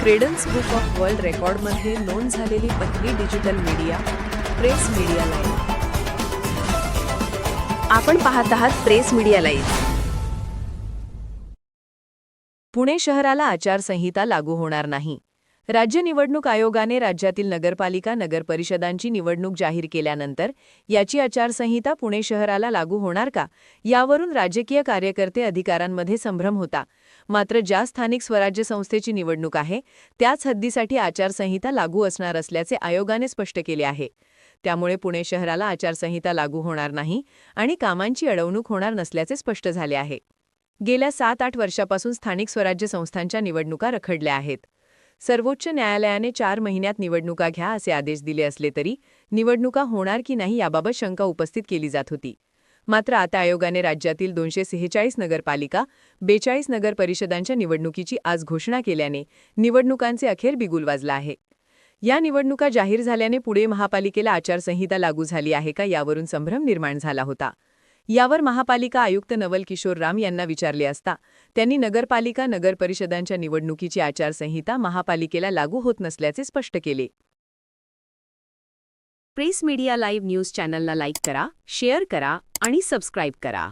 Credence book of world रेकॉर्डमध्ये नोंद झालेली पहिली digital media press media live आपण पाहत आहात प्रेस मीडिया लाईव्ह पुणे शहराला आचारसंहिता लागू होणार नाही. राज्य निवडणूक आयोगाने राज्यातील नगरपालिका नगरपरिषदांची निवडणूक जाहीर केल्यानंतर याची आचारसंहिता पुणे शहराला लागू होणार का? यावरून राजकीय कार्यकर्ते अधिकारांमध्ये संभ्रम होता. मात्र ज्या स्थानिक स्वराज्य संस्थेची निवडणूक आहे त्याच हद्दीसाठी आचारसंहिता लागू असणार असल्याचे आयोगाने स्पष्ट केले आहे. त्यामुळे पुणे शहराला आचारसंहिता लागू होणार नाही आणि कामांची अडवणूक होणार नसल्याचे स्पष्ट झाले आहे. गेल्या सात आठ वर्षापासून स्थानिक स्वराज्य संस्थांच्या निवडणुका रखडल्या आहेत. सर्वोच्च न्यायालयाने चार महिन्यात निवडणुका घ्या असे आदेश दिले असले तरी निवडणुका होणार की नाही याबाबत शंका उपस्थित केली जात होती. मात्र आता आयोगाने राज्यातील दोनशे सेहेचाळीस नगरपालिका बेचाळीस नगर परिषदांच्या निवडणुकीची आज घोषणा केल्याने निवडणुकांचे अखेर बिगुल वाजला आहे. या निवडणुका जाहीर झाल्याने पुणे महापालिकेला आचारसंहिता लागू झाली आहे का यावरून संभ्रम निर्माण झाला होता. यावर महापालिका आयुक्त नवल किशोर राम यांना विचारले असता त्यांनी नगरपालिका नगर परिषदांच्या निवडणुकीची आचारसंहिता महापालिकेला लागू होत नसल्याचे स्पष्ट केले. प्रेस मीडिया लाईव्ह न्यूज चॅनलला लाईक करा शेअर करा आणि सबस्क्राईब करा.